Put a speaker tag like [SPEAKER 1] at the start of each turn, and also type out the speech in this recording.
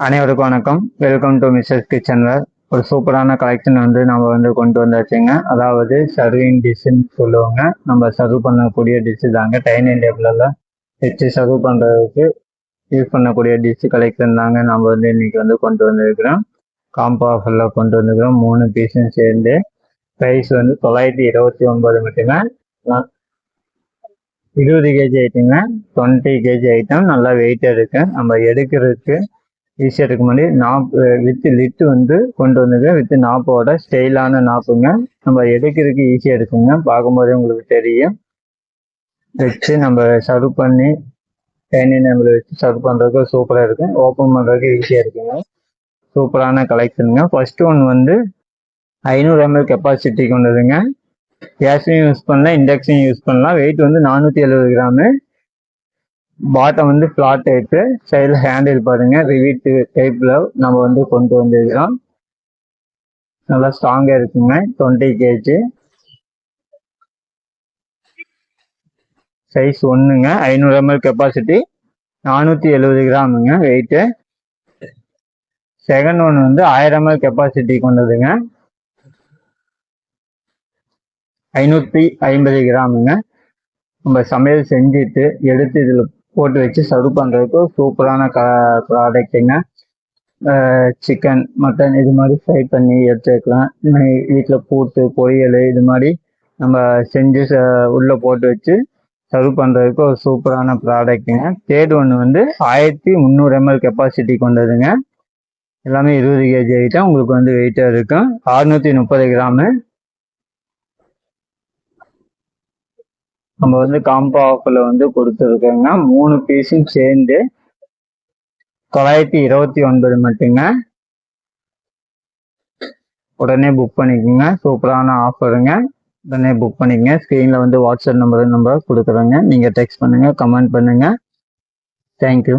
[SPEAKER 1] அனைவருக்கும் வணக்கம். Welcome to Mrs kitchen ஒரு சூப்பரான கலெக்ஷன் வந்து நம்ம வந்து கொண்டு வந்தாச்சுங்க. அதாவது சர்விங் டிஷ்ஷுன்னு சொல்லுவாங்க. நம்ம சர்வ் பண்ணக்கூடிய டிஷ்ஷு தாங்க. டைனிங் டேபிளெல்லாம் வச்சு சர்வ் பண்ணுறதுக்கு யூஸ் பண்ணக்கூடிய டிஷ்ஷு கலெக்ஷன் தாங்க நம்ம வந்து இன்னைக்கு வந்து கொண்டு வந்திருக்கிறோம். காம்போ ஆஃபரில் கொண்டு வந்திருக்கிறோம். மூணு பீஸும் சேர்ந்து ப்ரைஸ் வந்து தொள்ளாயிரத்தி இருபத்தி ஒன்பது மட்டுமே இருபது கேஜி ஐட்டங்க. Twenty KG item. நல்லா வெயிட்டாக இருக்குது நம்ம எடுக்கிறதுக்கு ஈஸியாக இருக்க மாதிரி நாப் வித்து லிட்டு வந்து கொண்டு வந்தது வித்து நாப்போட ஸ்டைலான நாப்புங்க. நம்ம எடுக்கிறதுக்கு ஈஸியாக இருக்குங்க. பார்க்கும்போதே உங்களுக்கு தெரியும். வச்சு நம்ம சர்வ் பண்ணி டைனிங் நம்பளை வச்சு சர்வ் பண்ணுறதுக்கு சூப்பராக இருக்கும் ஓப்பன் பண்ணுறதுக்கு ஈஸியாக இருக்குங்க. சூப்பரான கலெக்ஷனுங்க ஃபர்ஸ்ட் ஒன் வந்து ஐநூறு எம்எல் கெப்பாசிட்டி கொண்டதுங்க. கேஸையும் யூஸ் பண்ணலாம் இண்டக்ஷன் யூஸ் பண்ணலாம். வெயிட் வந்து நானூற்றி எழுபது கிராமு. பாட்டம் வந்து ஃப்ளாட் டைப்பு சைடில் ஹேண்டில் பாருங்க. ரிவீட்டு டைப்பில் நம்ம வந்து கொண்டு வந்துருக்கோம் நல்லா ஸ்ட்ராங்காக இருக்குங்க. டுவெண்ட்டி கேஜி சைஸ் ஒன்றுங்க ஐநூறு எம்எல் கெப்பாசிட்டி நானூற்றி எழுபது கிராமுங்க வெயிட்டு செகண்ட் ஒன் வந்து ஆயிரம் எம்எல் கெப்பாசிட்டி கொண்டதுங்க. ஐநூற்றி ஐம்பது கிராமுங்க. நம்ம சமையல் செஞ்சுட்டு எடுத்து இதில் போட்டு வச்சு சர்வ் பண்ணுறதுக்கு சூப்பரான க ப்ராடக்ட்டுங்க சிக்கன் மட்டன் இது மாதிரி ஃப்ரை பண்ணி எடுத்துக்கலாம். வீட்டில் கூட்டு பொரியல் இது மாதிரி நம்ம செஞ்சு ச உள்ளே போட்டு வச்சு சர்வ் பண்ணுறதுக்கு ஒரு சூப்பரான ப்ராடக்ட்டுங்க தேர்ட் ஒன்று வந்து ஆயிரத்தி முந்நூறு எம்எல் கெப்பாசிட்டி கொண்டதுங்க. எல்லாமே இருபது கேஜி ஐட்டம். உங்களுக்கு வந்து வெயிட்டாக இருக்கும். அறுநூற்றி முப்பது கிராமு. நம்ம வந்து காம்போ ஆஃபர்ல வந்து கொடுத்துருக்கோங்க மூணு பீஸும் சேர்ந்து தொள்ளாயிரத்தி இருபத்தி ஒன்பது மட்டுங்க. உடனே புக் பண்ணிக்கோங்க. சூப்பரான ஆஃபருங்க உடனே புக் பண்ணிக்கங்க. ஸ்க்ரீனில் வந்து வாட்ஸ்அப் நம்பர் நம்பர் கொடுக்குறோங்க. நீங்கள் டெக்ஸ்ட் பண்ணுங்கள் கமெண்ட் பண்ணுங்கள் தேங்க்யூ